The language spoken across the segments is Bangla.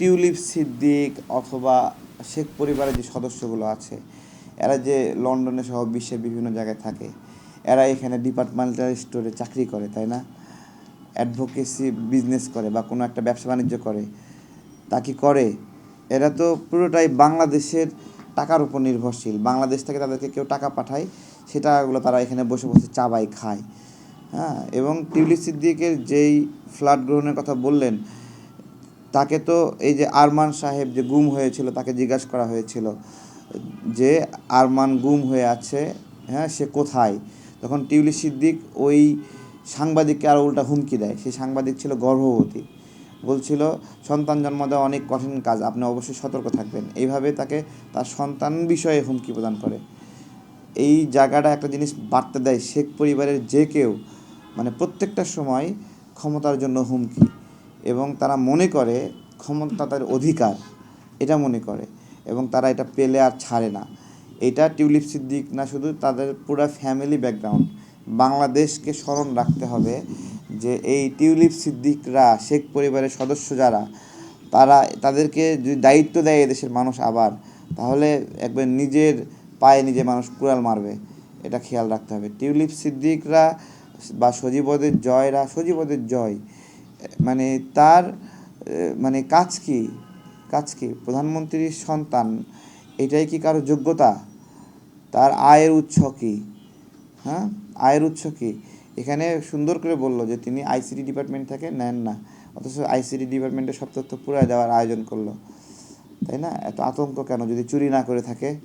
টিউলিপ সিদ্দিক অথবা শেখ পরিবারের যে সদস্যগুলো আছে, এরা যে লন্ডনে সহ বিশ্বের বিভিন্ন জায়গায় থাকে, এরা এখানে ডিপার্টমেন্টাল স্টোরে চাকরি করে, তাই না? অ্যাডভোকেসি বিজনেস করে বা কোনো একটা ব্যবসা বাণিজ্য করে, তা কি করে? এরা তো পুরোটাই বাংলাদেশের টাকার উপর নির্ভরশীল। বাংলাদেশ থেকে তাদেরকে কেউ টাকা পাঠায়, সে টাকাগুলো তারা এখানে বসে বসে চাবাই খায়। হ্যাঁ এবং টিউলিপ সিদ্দিকের যেই ফ্ল্যাট গ্রহণের কথা বললেন তাকে তো এই যে আরমান সাহেব যে গুম হয়েছিল, তাকে জিজ্ঞাসা করা হয়েছিল যে আরমান গুম হয়ে আছে হ্যাঁ সে কোথায়? তখন টিউলি সিদ্দিক ওই সাংবাদিককে আরও উল্টা হুমকি দেয়। সেই সাংবাদিক ছিল গর্ভবতী। বলছিল, সন্তান জন্ম দেওয়া অনেক কঠিন কাজ, আপনি অবশ্যই সতর্ক থাকবেন। এইভাবে তাকে তার সন্তান বিষয়ে হুমকি প্রদান করে। এই জায়গাটা একটা জিনিস বার্তা দেয় শেখ পরিবারের যে কেউ মানে প্রত্যেকটা সময় ক্ষমতার জন্য হুমকি। এবং তারা মনে করে ক্ষমতা তাদের অধিকার, এটা মনে করে এবং তারা এটা পেলে আর ছাড়ে না। এটা টিউলিপ সিদ্দিক না শুধু, তাদের পুরো ফ্যামিলি ব্যাকগ্রাউন্ড বাংলাদেশকে স্মরণ রাখতে হবে যে এই টিউলিপ সিদ্দিকরা, শেখ পরিবারের সদস্য যারা, তারা, তাদেরকে যদি দায়িত্ব দেয় এদেশের মানুষ আবার, তাহলে একবার নিজের পায়ে নিজে মানুষ কুড়াল মারবে। এটা খেয়াল রাখতে হবে। টিউলিপ সিদ্দিকরা বা সজীবদের জয়রা, সজীবদের জয় মানে তার মানে কাজ কি? কাজ কি? প্রধানমন্ত্রীর সন্তান, এটাই কি কারও যোগ্যতা? তার আয়ের উৎস কি? হ্যাঁ? আয়ের উৎস কি? এখানে সুন্দর করে বলল যে তিনি আইসিডি ডিপার্টমেন্ট থেকে নেন না। অথচ আইসিডি ডিপার্টমেন্টের সব তথ্য পুরাই দেওয়ার আয়োজন করল। তাই না? এত আতঙ্ক কেন? যদি চুরি না করে থাকে।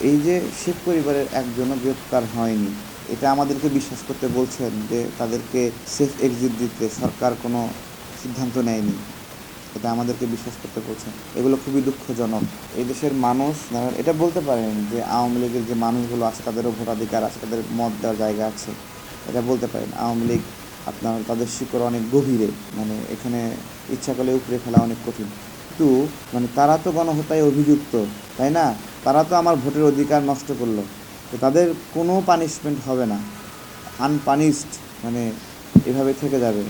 এই যে শেখ পরিবারের একজনও গ্রেপ্তার হয়নি। এটা আমাদেরকে বিশ্বাস করতে বলছেন যে তাদেরকে সেফ এক্সিট দিতে সরকার কোনো সিদ্ধান্ত নেয়নি। এটা আমাদেরকে বিশ্বাস করতে বলছেন। এগুলো খুবই দুঃখজনক। এই দেশের মানুষ এটা বলতে পারেন যে আওয়ামী লীগের যে মানুষগুলো আছে, তাদেরও ভোটাধিকার আছে, তাদের মত দেওয়ার জায়গা আছে। এটা বলতে পারেন, আওয়ামী লীগ আপনার, তাদের শিকড় অনেক গভীরে। মানে এখানে ইচ্ছা করলে উপরে ফেলা অনেক কঠিন। কিন্তু মানে তারা তো গণহত্যায় অভিযুক্ত, তাই না? তারা তো আমার ভোটের অধিকার নষ্ট করল। তো তাদের কোনো পানিশমেন্ট হবে না। আনপানিশড মানে এভাবে থেকে যাবে।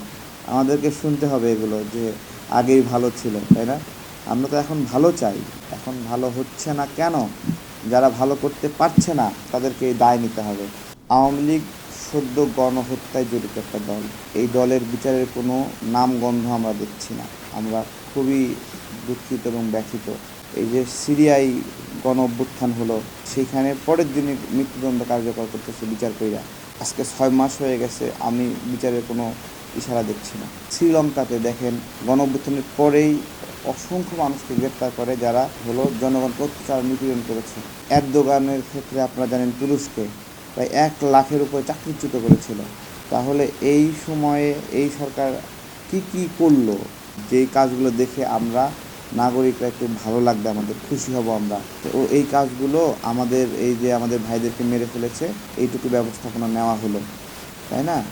আমাদেরকে শুনতে হবে এগুলো যে আগেই ভালো ছিল, তাই না? আমরা তো এখন ভালো চাই। এখন ভালো হচ্ছে না কেন? যারা ভালো করতে পারছে না, তাদেরকে এই দায় নিতে হবে। আওয়ামী লীগ সদ্য গণহত্যায় জড়িত একটা দল। এই দলের বিচারের কোনো নাম গন্ধ আমরা দেখছি না। আমরা খুবই দুঃখিত এবং ব্যথিত। এই যে সিরিয়ায় গণ অভ্যুত্থান হলো, সেইখানে পরের দিনে মৃত্যুদণ্ড কার্যকর করতেছে বিচার কইরা আজকে ছয় মাস হয়ে গেছে, আমি বিচারের কোনো ইশারা দেখছি না। শ্রীলঙ্কাতে দেখেন, গণ অভ্যুত্থানের পরেই অসংখ্য মানুষকে গ্রেপ্তার করে যারা হলো জনগণকে অত্যাচার নিপীড়ন করেছে। দোকানের ক্ষেত্রে আপনারা জানেন তুরস্কে প্রায় এক লাখের উপরে চাকরিচ্যুত করেছিল। তাহলে এই সময়ে এই সরকার কি কি করল? যেই কাজগুলো দেখে আমরা নাগরিকরা একটু ভালো লাগবে আমাদের, খুশি হব আমরা। তো এই কাজগুলো আমাদের, এই যে আমাদের ভাইদেরকে মেরে ফেলেছে, এইটুকু ব্যবস্থাপনা নেওয়া হলো, তাই না?